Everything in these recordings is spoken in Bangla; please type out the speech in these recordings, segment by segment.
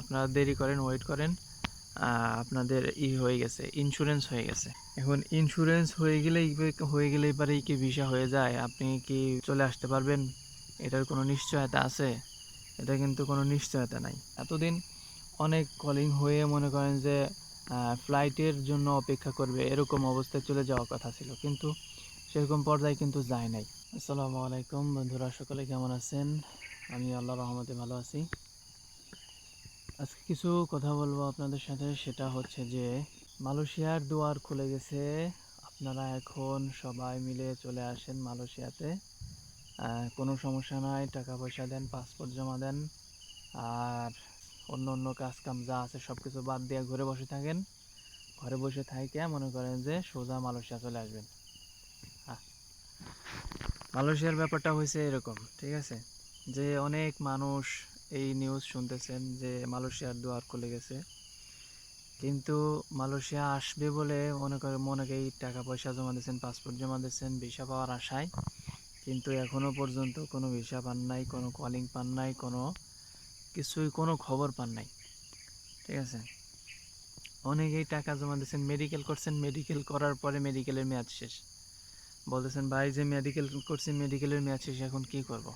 আপনারা দেরি করেন ওয়েট করেন আপনাদের ই হয়ে গেছে ইন্স্যুরেন্স হয়ে গেছে। এখন ইন্স্যুরেন্স হয়ে গেলেই হয়ে গেলেই পারেই কি ভিসা হয়ে যায়, আপনি কি চলে আসতে পারবেন? এটার কোনো নিশ্চয়তা আছে? এটা কিন্তু কোনো নিশ্চয়তা নাই। এতদিন অনেক কলিং হয়ে মনে করেন যে ফ্লাইটের জন্য অপেক্ষা করবে, এরকম অবস্থায় চলে যাওয়ার কথা ছিল, কিন্তু সেরকম পর্যায়ে কিন্তু যায় নাই। আসসালামু আলাইকুম বন্ধুরা, সকলে কেমন আছেন? আমি আল্লাহ রহমতে ভালো আছি। আজকে কিছু কথা বলব আপনাদের সাথে। সেটা হচ্ছে যে, মালয়েশিয়ার দুয়ার খুলে গেছে। আপনারা এখন সবাই মিলে চলে আসেন মালয়েশিয়াতে। কোনো সমস্যা নাই টাকা পয়সা দেন পাসপোর্ট জমা দেন। আর অন্য অন্য কাজ কাম যা আছে সব কিছু বাদ দিয়ে ঘরে বসে থাকেন। ঘরে বসে থাইকে মনে করেন যে, সোজা মালয়েশিয়া চলে আসবেন। মালয়েশিয়ার ব্যাপারটা হয়েছে এরকম, ঠিক আছে? যে অনেক মানুষ এই নিউজ শুনতেছেন যে মালয়েশিয়ার দুয়ার খুলে গেছে। কিন্তু মালয়েশিয়া আসবে বলে মনে করে অনেকেই টাকা পয়সা জমা দিয়েছেন পাসপোর্ট জমা দিয়েছেন ভিসা পাওয়ার আশায়। কিন্তু এখনও পর্যন্ত কোনো ভিসা পান নাই, কোনো কলিং পান নাই, কোনো কিছুই, কোনো খবর পান নাই। ঠিক আছে? অনেকেই টাকা জমা দিয়েছেন মেডিকেল করছেন মেডিকেল করার পরে মেডিকেলের মেয়াদ শেষ। বলতেছেন, ভাই, যে মেডিকেল করছি মেডিকেলের মেয়াদ শেষ, এখন কি করব?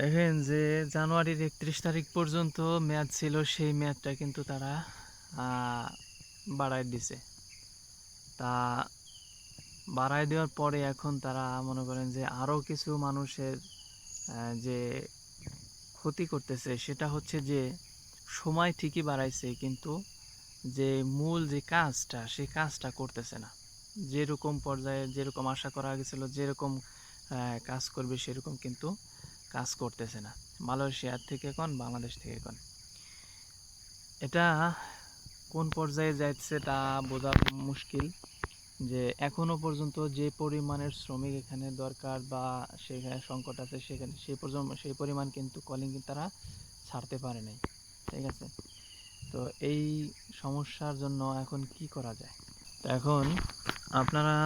দেখেন যে জানুয়ারির একত্রিশ তারিখ পর্যন্ত মেয়াদ ছিল, সেই মেয়াদটা কিন্তু তারা বাড়ায় দিছে। তা বাড়ায় দেওয়ার পরে এখন তারা মনে করেন যে আরও কিছু মানুষের যে ক্ষতি করতেছে, সেটা হচ্ছে যে সময় ঠিকই বাড়াইছে, কিন্তু যে মূল যে কাজটা, সেই কাজটা করতেছে না। যেরকম পর্যায়ে যেরকম আশা করা গেছিল, যেরকম কাজ করবে, সেরকম কিন্তু কাজ করতেছে না। মালয়েশিয়ার থেকে কোন, বাংলাদেশ থেকে কোন? এটা কোন পর্যায়ে যাচ্ছে তা বোঝা মুশকিল যে এখনও পর্যন্ত যে পরিমাণের শ্রমিক এখানে দরকার বা সেখানে সংকট আছে সেখানে, সেই পর্যন্ত, সেই পরিমাণ কিন্তু কলিং তারা ছাড়তে পারে নাই, ঠিক আছে? তো এই সমস্যার জন্য এখন কি করা যায়? তো এখন আপনারা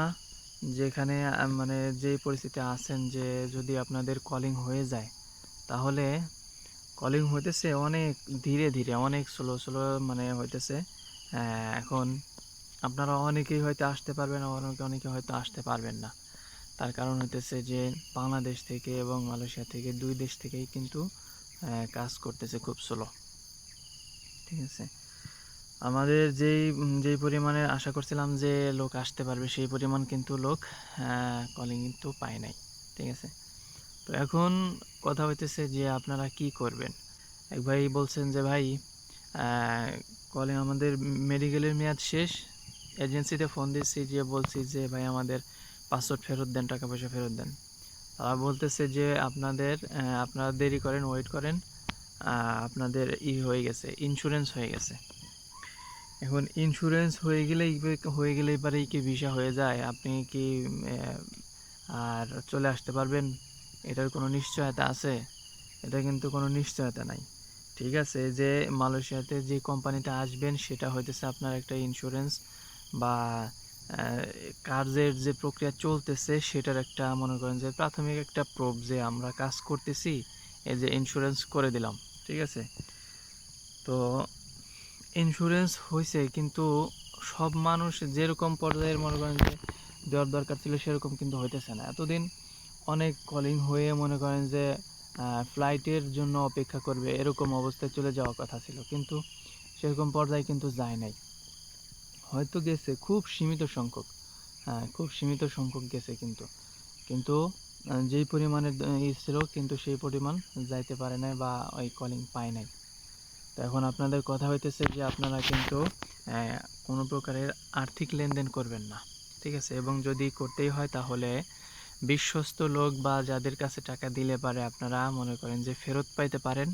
যেখানে মানে যে পরিস্থিতি আছেন যে যদি আপনাদের কলিং হয়ে যায়, তাহলে কলিং হইতেছে অনেক ধীরে ধীরে, অনেক স্লো স্লো মানে হইতেছে এখন আপনারা অনেকেই হয়তো আসতে পারবেন অনেকে অনেকে হয়তো আসতে পারবেন না। তার কারণ হইতেছে যে বাংলাদেশ থেকে এবং মালয়েশিয়া থেকে দুই দেশ থেকেই কিন্তু কাজ করতেছে খুব স্লো ঠিক আছে? আমাদের যেই যেই পরিমাণে আশা করছিলাম যে লোক আসতে পারবে, সেই পরিমাণ কিন্তু লোক কলিং কিন্তু পায় নাই, ঠিক আছে? তো এখন কথা হইতেছে যে আপনারা কি করবেন? এক ভাই বলছেন যে, ভাই কলিং আমাদের মেডিকেলের মেয়াদ শেষ এজেন্সিতে ফোন দিচ্ছি যে বলছি যে, ভাই, আমাদের পাসওয়ার্ড ফেরত দেন, টাকা পয়সা ফেরত দেন। তারা বলতেছে যে, আপনাদের আপনারা দেরি করেন ওয়েট করেন আপনাদের ই হয়ে গেছে ইন্স্যুরেন্স হয়ে গেছে। এখন ইন্স্যুরেন্স হয়ে গেলেই হয়ে গেলে পারেই কি ভিসা হয়ে যায়। আপনি কি আর চলে আসতে পারবেন? এটার কোনো নিশ্চয়তা আছে? এটা কিন্তু কোনো নিশ্চয়তা নাই। ঠিক আছে, যে মালয়েশিয়াতে যে কোম্পানিতে আসবেন, সেটা হইতেছে আপনার একটা ইন্স্যুরেন্স বা কাজের যে প্রক্রিয়া চলতেছে, সেটার একটা মনে করেন যে প্রাথমিক একটা প্রুফ যে আমরা কাজ করতেছি, এই যে ইন্স্যুরেন্স করে দিলাম। ঠিক আছে? তো ইন্স্যুরেন্স হয়েছে কিন্তু সব মানুষ যেরকম পর্যায়ের মনে করেন যে দেওয়ার দরকার ছিল সেরকম কিন্তু হইতেছে না। এতদিন অনেক কলিং হয়ে মনে করেন যে ফ্লাইটের জন্য অপেক্ষা করবে, এরকম অবস্থায় চলে যাওয়ার কথা ছিল, কিন্তু সেরকম পর্যায়ে কিন্তু যায় নাই। হয়তো গেছে, খুব সীমিত সংখ্যক হ্যাঁ খুব সীমিত সংখ্যক গেছে কিন্তু। কিন্তু যেই পরিমাণের ই ছিল, কিন্তু সেই পরিমাণ যাইতে পারে নাই বা ওই কলিং পায় নাই। তো এখন আপনাদের কথা হইতেছে যে আপনারা কিন্তু কোনো প্রকারের আর্থিক লেনদেন করবেন না, ঠিক আছে? এবং যদি করতেই হয় তাহলে বিশ্বস্ত লোক বা যাদের কাছে টাকা দিলে পারে আপনারা মনে করেন যে ফেরত পাইতে পারেন,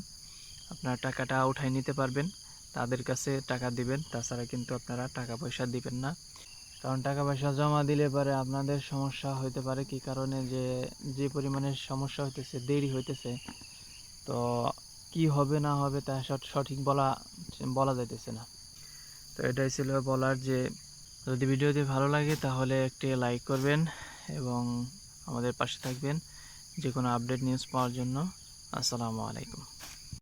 আপনার টাকাটা উঠাই নিতে পারবেন, তাদের কাছে টাকা দিবেন, তাছাড়া কিন্তু আপনারা টাকা পয়সা দিবেন না। কারণ টাকা পয়সা জমা দিলে পারে আপনাদের সমস্যা হইতে পারে, কি কারণে? যে যে পরিমাণে সমস্যা হইতেছে, দেরি হইতেছে, তো কি হবে, না হবে, তা সঠ- সঠিক বলা বলা যাইতেছে না। তো এটাই ছিল বলার যে, যদি ভিডিওটি ভালো লাগে তাহলে একটি লাইক করবেন এবং আমাদের পাশে থাকবেন। যে কোনো আপডেট নিউজ পাওয়ার জন্য। আসসালামু আলাইকুম।